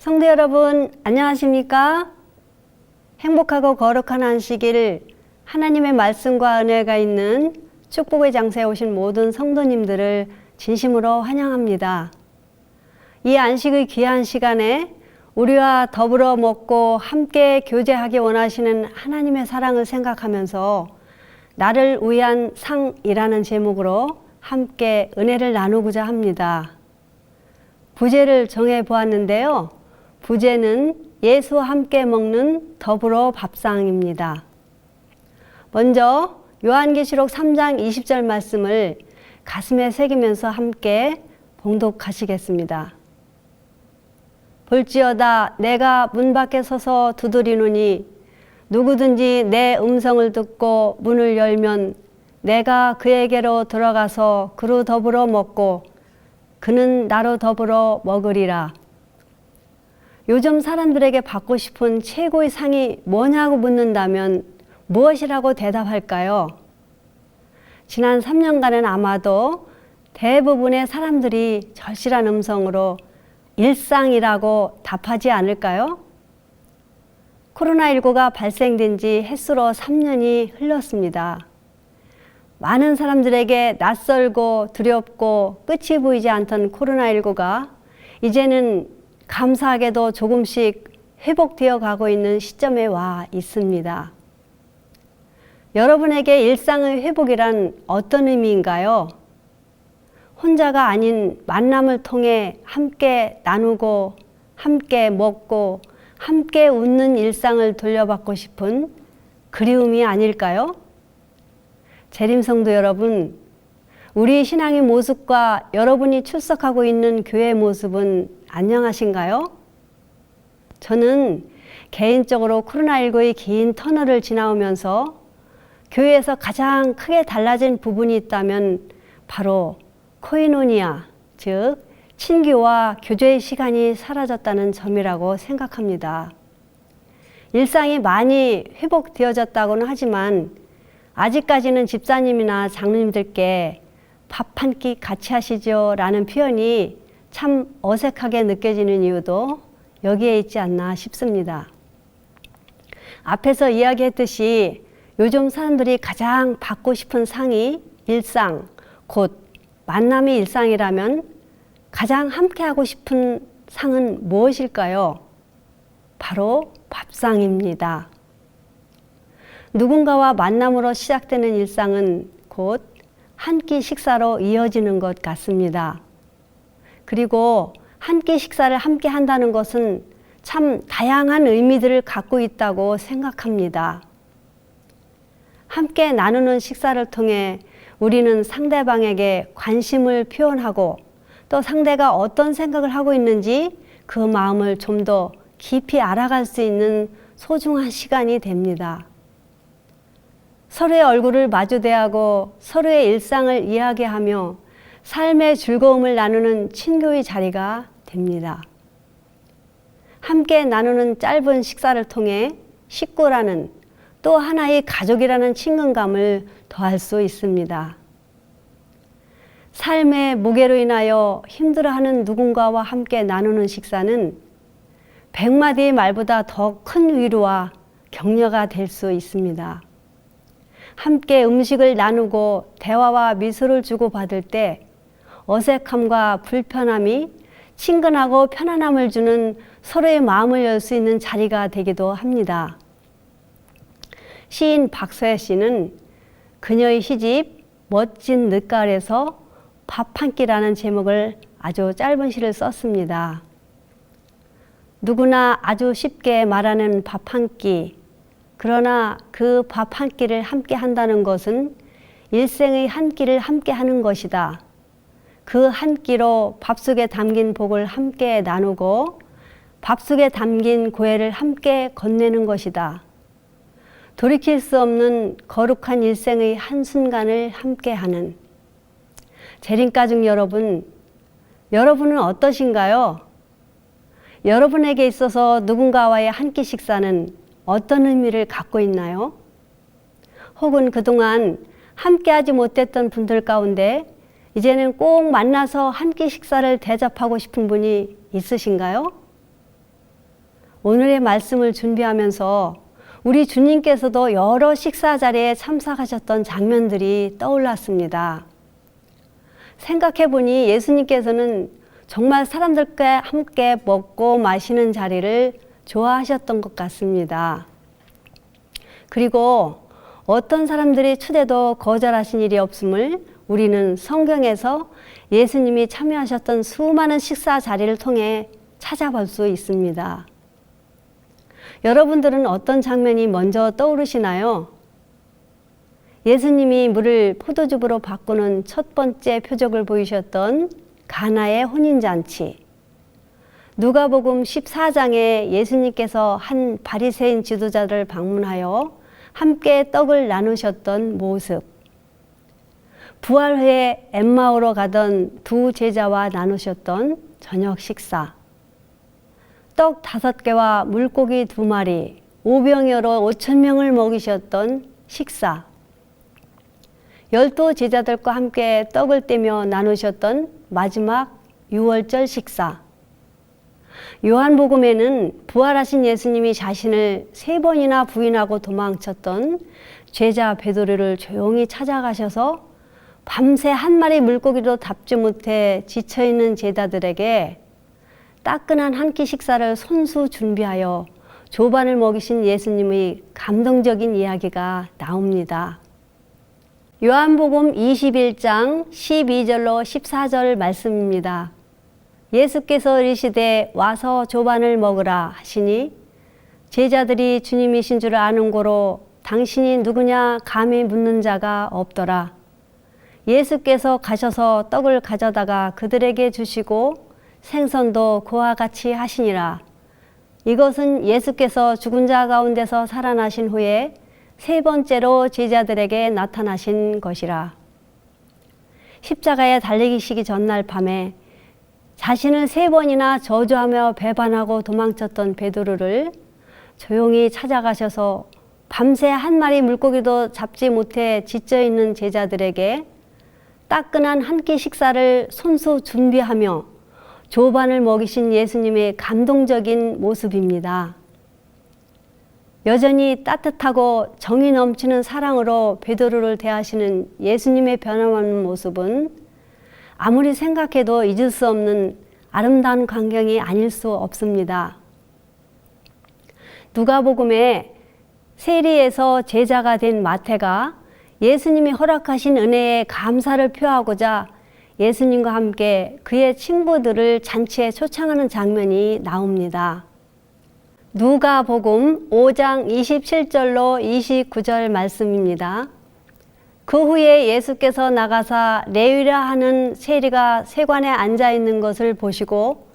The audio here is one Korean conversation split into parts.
성도 여러분, 안녕하십니까? 행복하고 거룩한 안식일 하나님의 말씀과 은혜가 있는 축복의 장소에 오신 모든 성도님들을 진심으로 환영합니다. 이 안식의 귀한 시간에 우리와 더불어 먹고 함께 교제하기 원하시는 하나님의 사랑을 생각하면서 나를 위한 상이라는 제목으로 함께 은혜를 나누고자 합니다. 부제를 정해 보았는데요. 부제는 예수와 함께 먹는 더불어 밥상입니다. 먼저 요한계시록 3장 20절 말씀을 가슴에 새기면서 함께 봉독하시겠습니다. 볼지어다 내가 문 밖에 서서 두드리노니 누구든지 내 음성을 듣고 문을 열면 내가 그에게로 들어가서 그로 더불어 먹고 그는 나로 더불어 먹으리라. 요즘 사람들에게 받고 싶은 최고의 상이 뭐냐고 묻는다면 무엇이라고 대답할까요? 지난 3년간은 아마도 대부분의 사람들이 절실한 음성으로 일상이라고 답하지 않을까요? 코로나19가 발생된 지 햇수로 3년이 흘렀습니다. 많은 사람들에게 낯설고 두렵고 끝이 보이지 않던 코로나19가 이제는 감사하게도 조금씩 회복되어 가고 있는 시점에 와 있습니다. 여러분에게 일상의 회복이란 어떤 의미인가요? 혼자가 아닌 만남을 통해 함께 나누고 함께 먹고 함께 웃는 일상을 돌려받고 싶은 그리움이 아닐까요? 재림성도 여러분, 우리 신앙의 모습과 여러분이 출석하고 있는 교회 모습은 안녕하신가요? 저는 개인적으로 코로나19의 긴 터널을 지나오면서 교회에서 가장 크게 달라진 부분이 있다면 바로 코이노니아, 즉 친교와 교제의 시간이 사라졌다는 점이라고 생각합니다. 일상이 많이 회복되어졌다고는 하지만 아직까지는 집사님이나 장로님들께 밥 한 끼 같이 하시죠 라는 표현이 참 어색하게 느껴지는 이유도 여기에 있지 않나 싶습니다. 앞에서 이야기했듯이 요즘 사람들이 가장 받고 싶은 상이 일상, 곧 만남이 일상이라면 가장 함께하고 싶은 상은 무엇일까요? 바로 밥상입니다. 누군가와 만남으로 시작되는 일상은 곧 한 끼 식사로 이어지는 것 같습니다. 그리고 한 끼 식사를 함께 한다는 것은 참 다양한 의미들을 갖고 있다고 생각합니다. 함께 나누는 식사를 통해 우리는 상대방에게 관심을 표현하고 또 상대가 어떤 생각을 하고 있는지 그 마음을 좀 더 깊이 알아갈 수 있는 소중한 시간이 됩니다. 서로의 얼굴을 마주대하고 서로의 일상을 이야기하며 삶의 즐거움을 나누는 친교의 자리가 됩니다. 함께 나누는 짧은 식사를 통해 식구라는 또 하나의 가족이라는 친근감을 더할 수 있습니다. 삶의 무게로 인하여 힘들어하는 누군가와 함께 나누는 식사는 백마디의 말보다 더 큰 위로와 격려가 될 수 있습니다. 함께 음식을 나누고 대화와 미소를 주고받을 때 어색함과 불편함이 친근하고 편안함을 주는 서로의 마음을 열 수 있는 자리가 되기도 합니다. 시인 박서혜 씨는 그녀의 시집 멋진 늦가을에서 밥 한 끼라는 제목을 아주 짧은 시를 썼습니다. 누구나 아주 쉽게 말하는 밥 한 끼, 그러나 그 밥 한 끼를 함께 한다는 것은 일생의 한 끼를 함께 하는 것이다. 그 한 끼로 밥 속에 담긴 복을 함께 나누고 밥 속에 담긴 고해를 함께 건네는 것이다. 돌이킬 수 없는 거룩한 일생의 한순간을 함께 하는 재림가족 여러분, 여러분은 어떠신가요? 여러분에게 있어서 누군가와의 한 끼 식사는 어떤 의미를 갖고 있나요? 혹은 그동안 함께하지 못했던 분들 가운데 이제는 꼭 만나서 한 끼 식사를 대접하고 싶은 분이 있으신가요? 오늘의 말씀을 준비하면서 우리 주님께서도 여러 식사 자리에 참석하셨던 장면들이 떠올랐습니다. 생각해 보니 예수님께서는 정말 사람들과 함께 먹고 마시는 자리를 좋아하셨던 것 같습니다. 그리고 어떤 사람들이 초대도 거절하신 일이 없음을 우리는 성경에서 예수님이 참여하셨던 수많은 식사 자리를 통해 찾아볼 수 있습니다. 여러분들은 어떤 장면이 먼저 떠오르시나요? 예수님이 물을 포도즙으로 바꾸는 첫 번째 표적을 보이셨던 가나의 혼인잔치. 누가복음 14장에 예수님께서 한 바리새인 지도자를 방문하여 함께 떡을 나누셨던 모습. 부활 후에 엠마오로 가던 두 제자와 나누셨던 저녁 식사. 떡 다섯 개와 물고기 두 마리, 오병여로 오천 명을 먹이셨던 식사. 열두 제자들과 함께 떡을 떼며 나누셨던 마지막 유월절 식사. 요한복음에는 부활하신 예수님이 자신을 세 번이나 부인하고 도망쳤던 제자 베드로를 조용히 찾아가셔서 밤새 한 마리 물고기도 잡지 못해 지쳐 있는 제자들에게 따끈한 한 끼 식사를 손수 준비하여 조반을 먹이신 예수님의 감동적인 이야기가 나옵니다. 요한복음 21장 12절로 14절 말씀입니다. 예수께서 이르시되 와서 조반을 먹으라 하시니 제자들이 주님이신 줄 아는 고로 당신이 누구냐 감히 묻는 자가 없더라. 예수께서 가셔서 떡을 가져다가 그들에게 주시고 생선도 그와 같이 하시니라. 이것은 예수께서 죽은 자 가운데서 살아나신 후에 세 번째로 제자들에게 나타나신 것이라. 십자가에 달리기 시기 전날 밤에 자신을 세 번이나 저주하며 배반하고 도망쳤던 베드로를 조용히 찾아가셔서 밤새 한 마리 물고기도 잡지 못해 지쳐 있는 제자들에게 따끈한 한 끼 식사를 손수 준비하며 조반을 먹이신 예수님의 감동적인 모습입니다. 여전히 따뜻하고 정이 넘치는 사랑으로 베드로를 대하시는 예수님의 변함없는 모습은 아무리 생각해도 잊을 수 없는 아름다운 광경이 아닐 수 없습니다. 누가복음에 세리에서 제자가 된 마태가 예수님이 허락하신 은혜에 감사를 표하고자 예수님과 함께 그의 친구들을 잔치에 초청하는 장면이 나옵니다. 누가복음 5장 27절로 29절 말씀입니다. 그 후에 예수께서 나가사 레위라 하는 세리가 세관에 앉아 있는 것을 보시고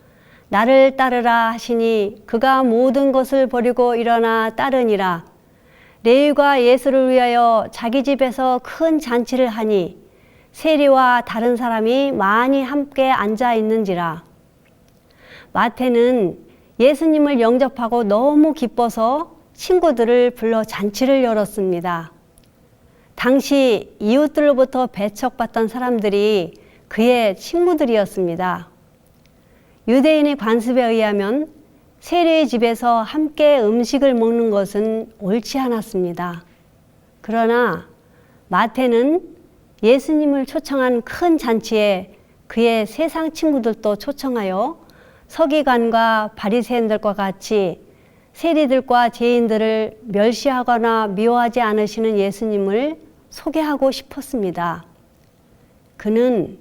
나를 따르라 하시니 그가 모든 것을 버리고 일어나 따르니라. 레위가 예수를 위하여 자기 집에서 큰 잔치를 하니 세리와 다른 사람이 많이 함께 앉아 있는지라. 마태는 예수님을 영접하고 너무 기뻐서 친구들을 불러 잔치를 열었습니다. 당시 이웃들로부터 배척받던 사람들이 그의 친구들이었습니다. 유대인의 관습에 의하면 세례의 집에서 함께 음식을 먹는 것은 옳지 않았습니다. 그러나 마태는 예수님을 초청한 큰 잔치에 그의 세상 친구들도 초청하여 서기관과 바리새인들과 같이 세리들과 죄인들을 멸시하거나 미워하지 않으시는 예수님을 소개하고 싶었습니다. 그는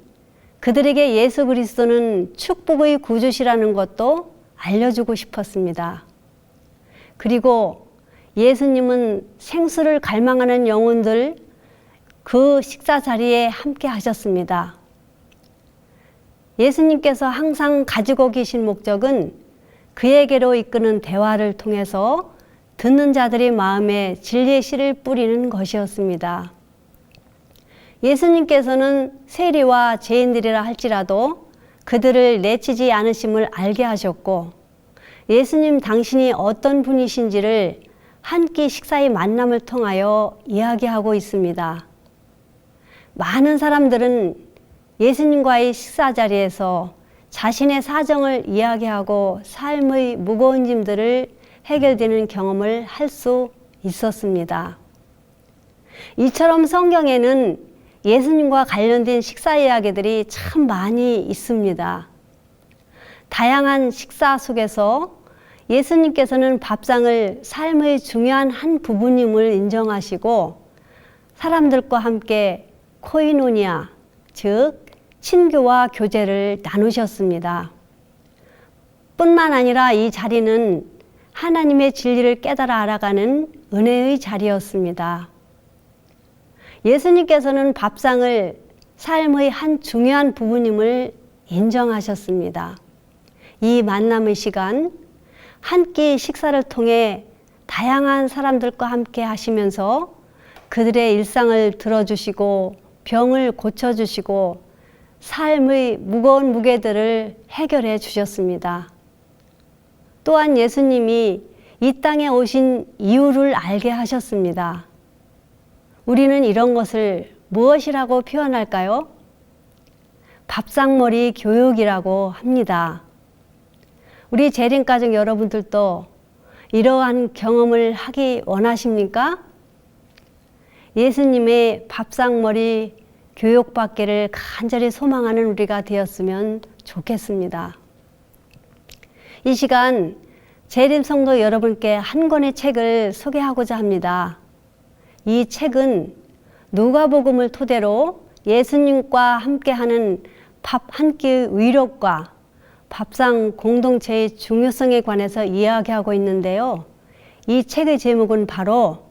그들에게 예수 그리스도는 축복의 구주시라는 것도 알려주고 싶었습니다. 그리고 예수님은 생수를 갈망하는 영혼들 그 식사 자리에 함께 하셨습니다. 예수님께서 항상 가지고 계신 목적은 그에게로 이끄는 대화를 통해서 듣는 자들의 마음에 진리의 씨를 뿌리는 것이었습니다. 예수님께서는 세리와 죄인들이라 할지라도 그들을 내치지 않으심을 알게 하셨고 예수님 당신이 어떤 분이신지를 한 끼 식사의 만남을 통하여 이야기하고 있습니다. 많은 사람들은 예수님과의 식사 자리에서 자신의 사정을 이야기하고 삶의 무거운 짐들을 해결되는 경험을 할 수 있었습니다. 이처럼 성경에는 예수님과 관련된 식사 이야기들이 참 많이 있습니다. 다양한 식사 속에서 예수님께서는 밥상을 삶의 중요한 한 부분임을 인정하시고 사람들과 함께 코이노니아, 즉 친교와 교제를 나누셨습니다. 뿐만 아니라 이 자리는 하나님의 진리를 깨달아 알아가는 은혜의 자리였습니다. 예수님께서는 밥상을 삶의 한 중요한 부분임을 인정하셨습니다. 이 만남의 시간, 한 끼 식사를 통해 다양한 사람들과 함께 하시면서 그들의 일상을 들어주시고 병을 고쳐주시고 삶의 무거운 무게들을 해결해 주셨습니다. 또한 예수님이 이 땅에 오신 이유를 알게 하셨습니다. 우리는 이런 것을 무엇이라고 표현할까요? 밥상머리 교육이라고 합니다. 우리 재림가족 여러분들도 이러한 경험을 하기 원하십니까? 예수님의 밥상머리 교육받기를 간절히 소망하는 우리가 되었으면 좋겠습니다. 이 시간 재림 성도 여러분께 한 권의 책을 소개하고자 합니다. 이 책은 누가복음을 토대로 예수님과 함께하는 밥 한 끼의 위력과 밥상 공동체의 중요성에 관해서 이야기하고 있는데요. 이 책의 제목은 바로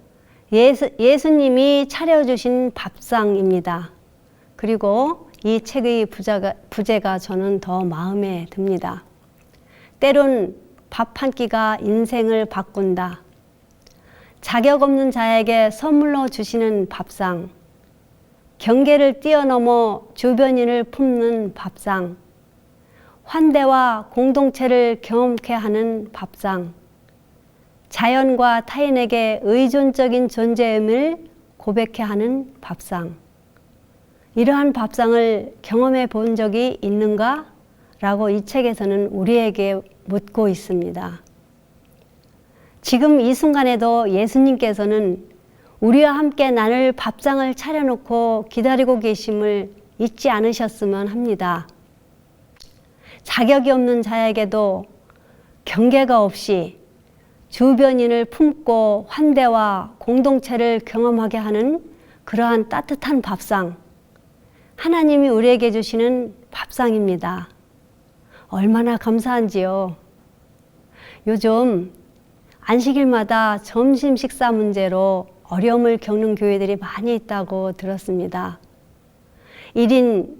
예수, 예수님이 차려주신 밥상입니다. 그리고 이 책의 부자가, 부제가 저는 더 마음에 듭니다. 때론 밥 한 끼가 인생을 바꾼다. 자격 없는 자에게 선물로 주시는 밥상. 경계를 뛰어넘어 주변인을 품는 밥상. 환대와 공동체를 경험케 하는 밥상. 자연과 타인에게 의존적인 존재임을 고백해 하는 밥상. 이러한 밥상을 경험해 본 적이 있는가? 라고 이 책에서는 우리에게 묻고 있습니다. 지금 이 순간에도 예수님께서는 우리와 함께 나를 밥상을 차려놓고 기다리고 계심을 잊지 않으셨으면 합니다. 자격이 없는 자에게도 경계가 없이 주변인을 품고 환대와 공동체를 경험하게 하는 그러한 따뜻한 밥상. 하나님이 우리에게 주시는 밥상입니다. 얼마나 감사한지요. 요즘 안식일마다 점심 식사 문제로 어려움을 겪는 교회들이 많이 있다고 들었습니다. 1인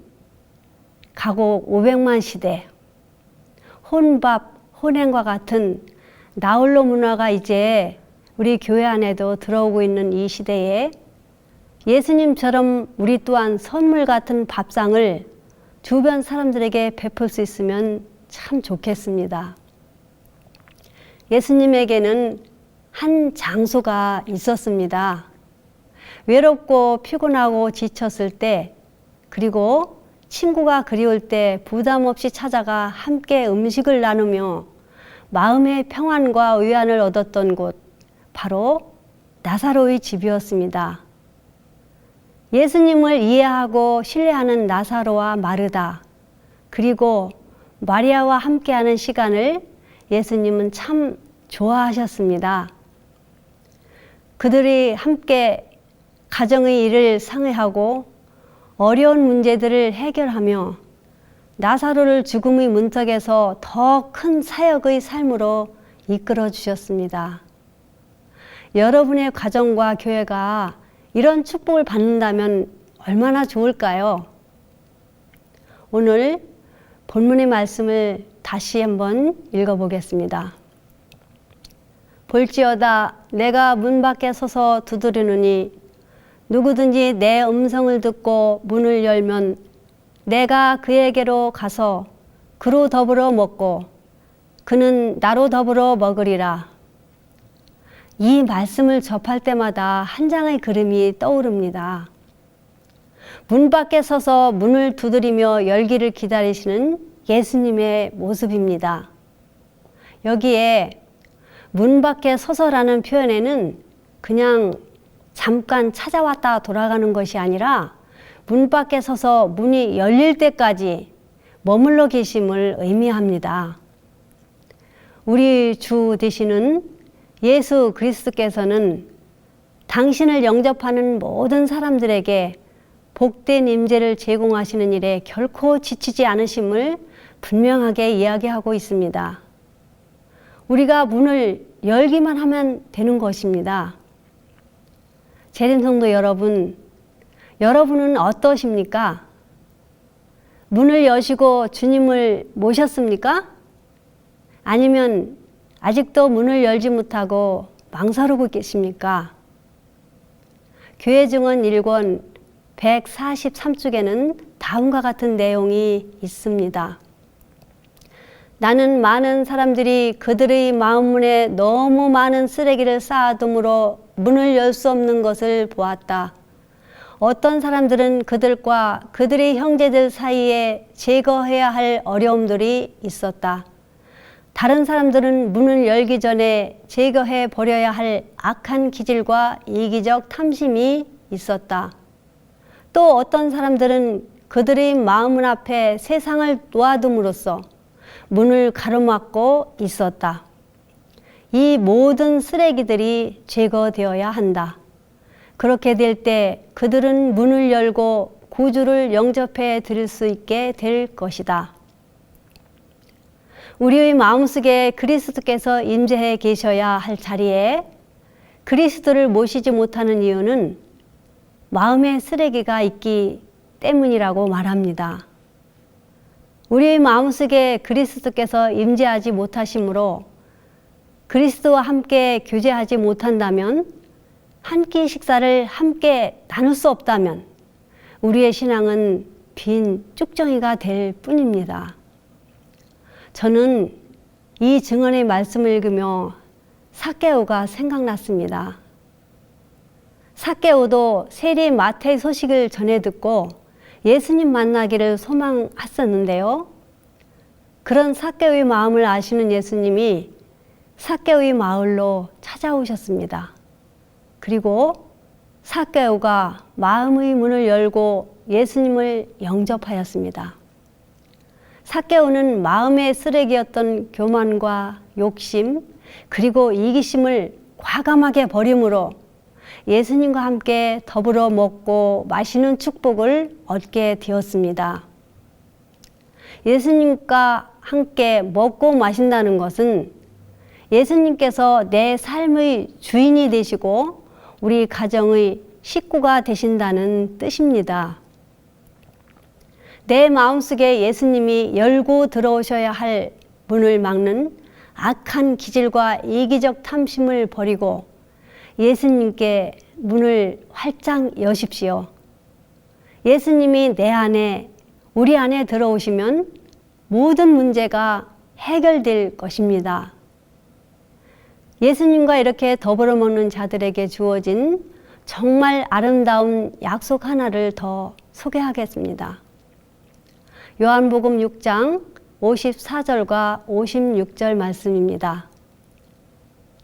가곡 500만 시대, 혼밥, 혼행과 같은 나홀로 문화가 이제 우리 교회 안에도 들어오고 있는 이 시대에 예수님처럼 우리 또한 선물 같은 밥상을 주변 사람들에게 베풀 수 있으면 참 좋겠습니다. 예수님에게는 한 장소가 있었습니다. 외롭고 피곤하고 지쳤을 때, 그리고 친구가 그리울 때 부담 없이 찾아가 함께 음식을 나누며 마음의 평안과 위안을 얻었던 곳, 바로 나사로의 집이었습니다. 예수님을 이해하고 신뢰하는 나사로와 마르다, 그리고 마리아와 함께하는 시간을 예수님은 참 좋아하셨습니다. 그들이 함께 가정의 일을 상의하고 어려운 문제들을 해결하며 나사로를 죽음의 문턱에서 더 큰 사역의 삶으로 이끌어 주셨습니다. 여러분의 가정과 교회가 이런 축복을 받는다면 얼마나 좋을까요? 오늘 본문의 말씀을 다시 한번 읽어보겠습니다. 볼지어다 내가 문 밖에 서서 두드리느니 누구든지 내 음성을 듣고 문을 열면 내가 그에게로 가서 그로 더불어 먹고 그는 나로 더불어 먹으리라. 이 말씀을 접할 때마다 한 장의 그림이 떠오릅니다. 문 밖에 서서 문을 두드리며 열기를 기다리시는 예수님의 모습입니다. 여기에 문 밖에 서서라는 표현에는 그냥 잠깐 찾아왔다 돌아가는 것이 아니라 문 밖에 서서 문이 열릴 때까지 머물러 계심을 의미합니다. 우리 주 되시는 예수 그리스도께서는 당신을 영접하는 모든 사람들에게 복된 임재를 제공하시는 일에 결코 지치지 않으심을 분명하게 이야기하고 있습니다. 우리가 문을 열기만 하면 되는 것입니다. 재림 성도 여러분, 여러분은 어떠십니까? 문을 여시고 주님을 모셨습니까? 아니면 아직도 문을 열지 못하고 망설이고 계십니까? 교회 증언 1권 143쪽에는 다음과 같은 내용이 있습니다. 나는 많은 사람들이 그들의 마음문에 너무 많은 쓰레기를 쌓아둠으로 문을 열 수 없는 것을 보았다. 어떤 사람들은 그들과 그들의 형제들 사이에 제거해야 할 어려움들이 있었다. 다른 사람들은 문을 열기 전에 제거해 버려야 할 악한 기질과 이기적 탐심이 있었다. 또 어떤 사람들은 그들의 마음 앞에 세상을 놓아둠으로써 문을 가로막고 있었다. 이 모든 쓰레기들이 제거되어야 한다. 그렇게 될 때 그들은 문을 열고 구주를 영접해 드릴 수 있게 될 것이다. 우리의 마음속에 그리스도께서 임재해 계셔야 할 자리에 그리스도를 모시지 못하는 이유는 마음의 쓰레기가 있기 때문이라고 말합니다. 우리의 마음속에 그리스도께서 임재하지 못하시므로 그리스도와 함께 교제하지 못한다면 한 끼 식사를 함께 나눌 수 없다면 우리의 신앙은 빈 쭉정이가 될 뿐입니다. 저는 이 증언의 말씀을 읽으며 사케오가 생각났습니다. 사케오도 세리 마태의 소식을 전해 듣고 예수님 만나기를 소망했었는데요. 그런 사케오의 마음을 아시는 예수님이 사케오의 마을로 찾아오셨습니다. 그리고 사케오가 마음의 문을 열고 예수님을 영접하였습니다. 사케오는 마음의 쓰레기였던 교만과 욕심 그리고 이기심을 과감하게 버림으로 예수님과 함께 더불어 먹고 마시는 축복을 얻게 되었습니다. 예수님과 함께 먹고 마신다는 것은 예수님께서 내 삶의 주인이 되시고 우리 가정의 식구가 되신다는 뜻입니다. 내 마음속에 예수님이 열고 들어오셔야 할 문을 막는 악한 기질과 이기적 탐심을 버리고 예수님께 문을 활짝 여십시오. 예수님이 내 안에, 우리 안에 들어오시면 모든 문제가 해결될 것입니다. 예수님과 이렇게 더불어 먹는 자들에게 주어진 정말 아름다운 약속 하나를 더 소개하겠습니다. 요한복음 6장 54절과 56절 말씀입니다.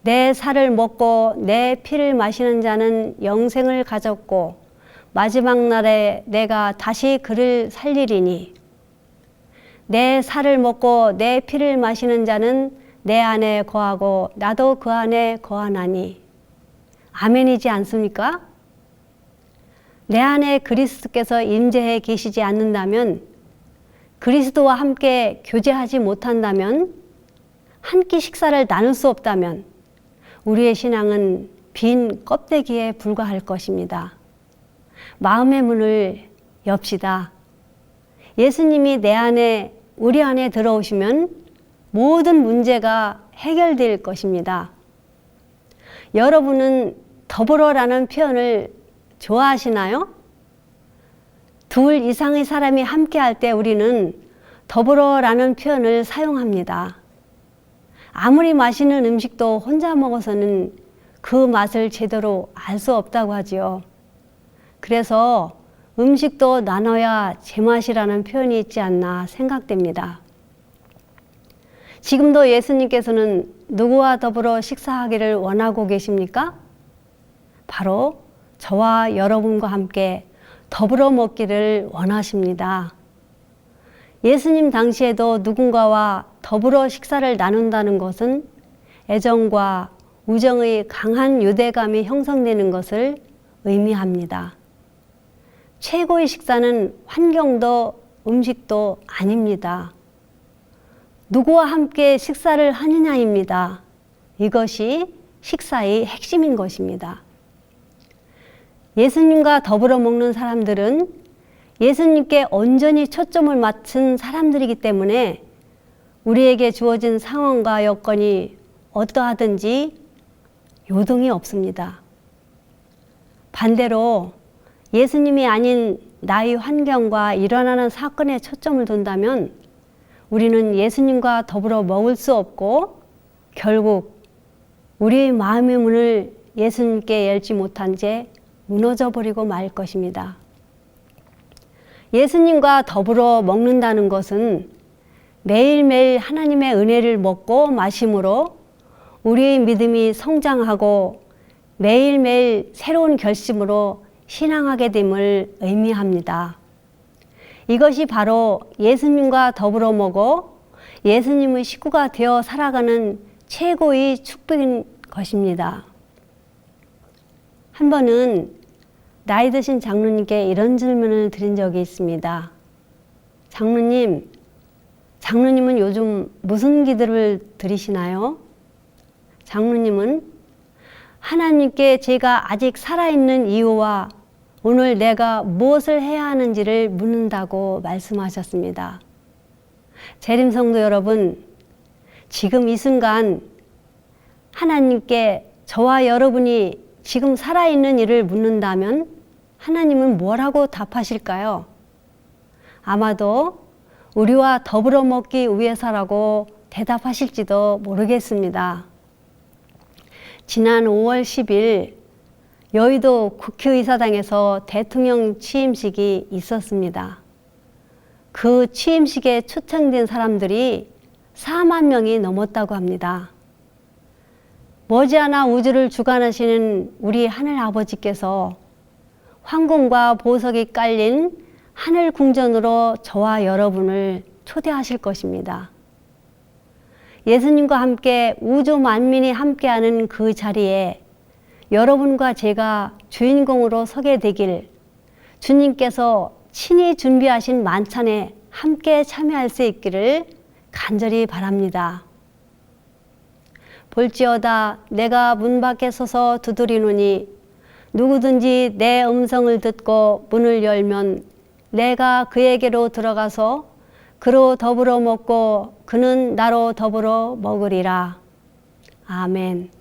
내 살을 먹고 내 피를 마시는 자는 영생을 가졌고 마지막 날에 내가 다시 그를 살리리니 내 살을 먹고 내 피를 마시는 자는 내 안에 거하고 나도 그 안에 거하나니 아멘이지 않습니까? 내 안에 그리스도께서 임재해 계시지 않는다면 그리스도와 함께 교제하지 못한다면 한 끼 식사를 나눌 수 없다면 우리의 신앙은 빈 껍데기에 불과할 것입니다. 마음의 문을 엽시다. 예수님이 내 안에, 우리 안에 들어오시면 모든 문제가 해결될 것입니다. 여러분은 더불어라는 표현을 좋아하시나요? 둘 이상의 사람이 함께 할 때 우리는 더불어라는 표현을 사용합니다. 아무리 맛있는 음식도 혼자 먹어서는 그 맛을 제대로 알 수 없다고 하지요. 그래서 음식도 나눠야 제맛이라는 표현이 있지 않나 생각됩니다. 지금도 예수님께서는 누구와 더불어 식사하기를 원하고 계십니까? 바로 저와 여러분과 함께 더불어 먹기를 원하십니다. 예수님 당시에도 누군가와 더불어 식사를 나눈다는 것은 애정과 우정의 강한 유대감이 형성되는 것을 의미합니다. 최고의 식사는 환경도 음식도 아닙니다. 누구와 함께 식사를 하느냐입니다. 이것이 식사의 핵심인 것입니다. 예수님과 더불어 먹는 사람들은 예수님께 온전히 초점을 맞춘 사람들이기 때문에 우리에게 주어진 상황과 여건이 어떠하든지 요동이 없습니다. 반대로 예수님이 아닌 나의 환경과 일어나는 사건에 초점을 둔다면 우리는 예수님과 더불어 먹을 수 없고 결국 우리의 마음의 문을 예수님께 열지 못한 채 무너져 버리고 말 것입니다. 예수님과 더불어 먹는다는 것은 매일매일 하나님의 은혜를 먹고 마심으로 우리의 믿음이 성장하고 매일매일 새로운 결심으로 신앙하게 됨을 의미합니다. 이것이 바로 예수님과 더불어 먹어 예수님의 식구가 되어 살아가는 최고의 축복인 것입니다. 한 번은 나이 드신 장로님께 이런 질문을 드린 적이 있습니다. 장로님, 장로님은 요즘 무슨 기도를 드리시나요? 장로님은 하나님께 제가 아직 살아있는 이유와 오늘 내가 무엇을 해야 하는지를 묻는다고 말씀하셨습니다. 재림성도 여러분, 지금 이 순간 하나님께 저와 여러분이 지금 살아있는 일을 묻는다면 하나님은 뭐라고 답하실까요? 아마도 우리와 더불어 먹기 위해서라고 대답하실지도 모르겠습니다. 지난 5월 10일 여의도 국회의사당에서 대통령 취임식이 있었습니다. 그 취임식에 초청된 사람들이 4만 명이 넘었다고 합니다. 머지않아 우주를 주관하시는 우리 하늘 아버지께서 황금과 보석이 깔린 하늘 궁전으로 저와 여러분을 초대하실 것입니다. 예수님과 함께 우주 만민이 함께하는 그 자리에 여러분과 제가 주인공으로 서게 되길 주님께서 친히 준비하신 만찬에 함께 참여할 수 있기를 간절히 바랍니다. 볼지어다 내가 문 밖에 서서 두드리노니 누구든지 내 음성을 듣고 문을 열면 내가 그에게로 들어가서 그로 더불어 먹고 그는 나로 더불어 먹으리라. 아멘.